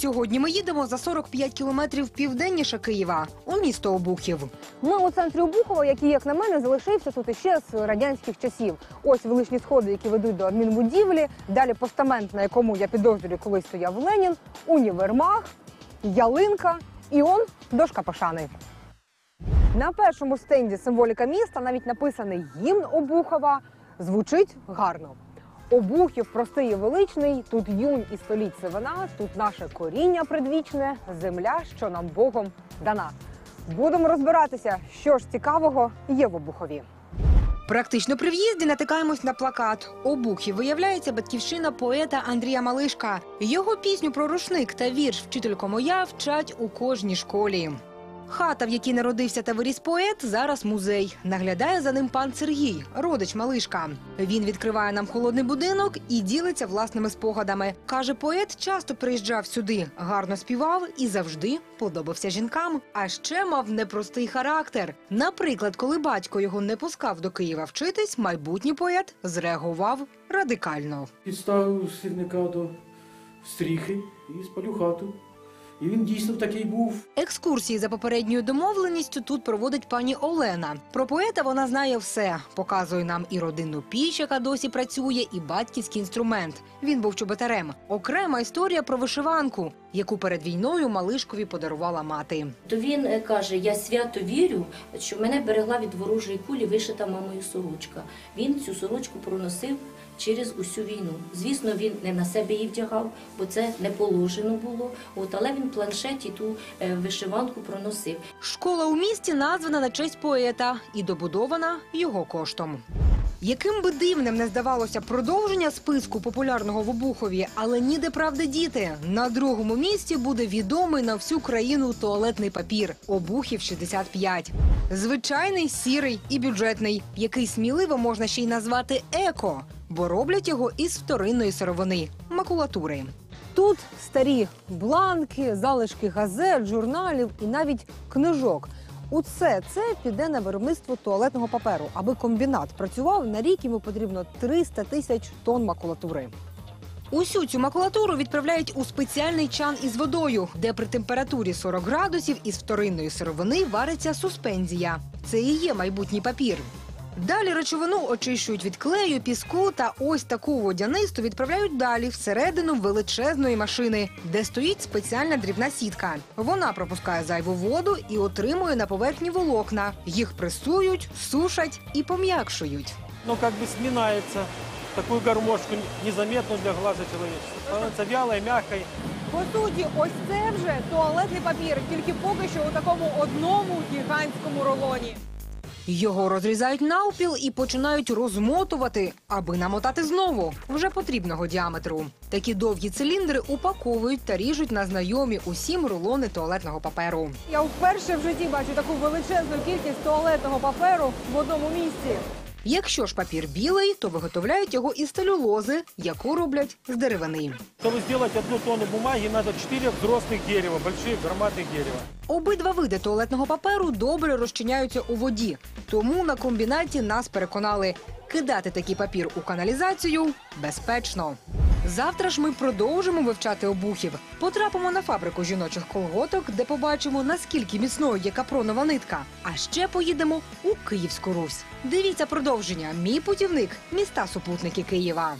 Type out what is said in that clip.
Сьогодні ми їдемо за 45 кілометрів південніше Києва у місто Обухів. Ми у центрі Обухова, який, як на мене, залишився тут іще з радянських часів. Ось величні сходи, які ведуть до адмінбудівлі. Далі постамент, на якому я підозрюю, колись стояв Ленін, універмаг, ялинка і он дошка пошани. На першому стенді символіка міста навіть написаний гімн Обухова. Звучить гарно. Обухів простий і величний, тут юнь і століть сивина, тут наше коріння предвічне, земля, що нам Богом дана. Будемо розбиратися, що ж цікавого є в Обухові. Практично при в'їзді натикаємось на плакат. Обухів виявляється батьківщина поета Андрія Малишка. Його пісню про рушник та вірш Вчителько моя вчать у кожній школі. Хата, в якій народився та виріс поет, зараз музей. Наглядає за ним пан Сергій, родич Малишка. Він відкриває нам холодний будинок і ділиться власними спогадами. Каже, поет часто приїжджав сюди, гарно співав і завжди подобався жінкам. А ще мав непростий характер. Наприклад, коли батько його не пускав до Києва вчитись, майбутній поет зреагував радикально. підставив сірника до стріхи і спалю хату. І він дійсно такий був. Екскурсії за попередньою домовленістю тут проводить пані Олена. Про поета вона знає все. Показує нам і родинну піч, яка досі працює, і батьківський інструмент. Він був чоботарем. Окрема історія про вишиванку, яку перед війною малишкові подарувала мати. То він е, каже: Я свято вірю, що мене берегла від ворожої кулі вишита мамою сорочка. Він цю сорочку проносив через усю війну. Звісно, він не на себе її вдягав, бо це не положено було. От але він планшеті ту е, вишиванку проносив. Школа у місті названа на честь поета і добудована його коштом. Яким би дивним не здавалося продовження списку популярного в Обухові, але ніде правди діти. На другому місці буде відомий на всю країну туалетний папір Обухів 65. Звичайний, сірий і бюджетний, який сміливо можна ще й назвати еко, бо роблять його із вторинної сировини макулатури. Тут старі бланки, залишки газет, журналів і навіть книжок. Усе це піде на виробництво туалетного паперу. Аби комбінат працював на рік йому потрібно 300 тисяч тонн макулатури. Усю цю макулатуру відправляють у спеціальний чан із водою, де при температурі 40 градусів із вторинної сировини вариться суспензія. Це і є майбутній папір. Далі речовину очищують від клею, піску та ось таку водянисту відправляють далі всередину величезної машини, де стоїть спеціальна дрібна сітка. Вона пропускає зайву воду і отримує на поверхні волокна. Їх пресують, сушать і пом'якшують. ну, как бы сминается в такую гармошку незаметно для глаза человечества. Становится вялой, мягкой. По суті, ось це вже туалетний папір, тільки поки що у такому одному гігантському рулоні. Його розрізають навпіл і починають розмотувати, аби намотати знову вже потрібного діаметру. Такі довгі циліндри упаковують та ріжуть на знайомі усім рулони туалетного паперу. Я вперше в житті бачу таку величезну кількість туалетного паперу в одному місці. Якщо ж папір білий, то виготовляють його із целюлози, яку роблять з деревини. Чтобы сделать одну тонну бумаги, надо 4 взрослых дерева, больших громадных дерева. Обидва види туалетного паперу добре розчиняються у воді. Тому на комбінаті нас переконали, кидати такий папір у каналізацію безпечно. Завтра ж ми продовжимо вивчати обухів. Потрапимо на фабрику жіночих колготок, де побачимо, наскільки міцною є капронова нитка. А ще поїдемо у Київську Русь. Дивіться продовження. Мій путівник міста супутники Києва.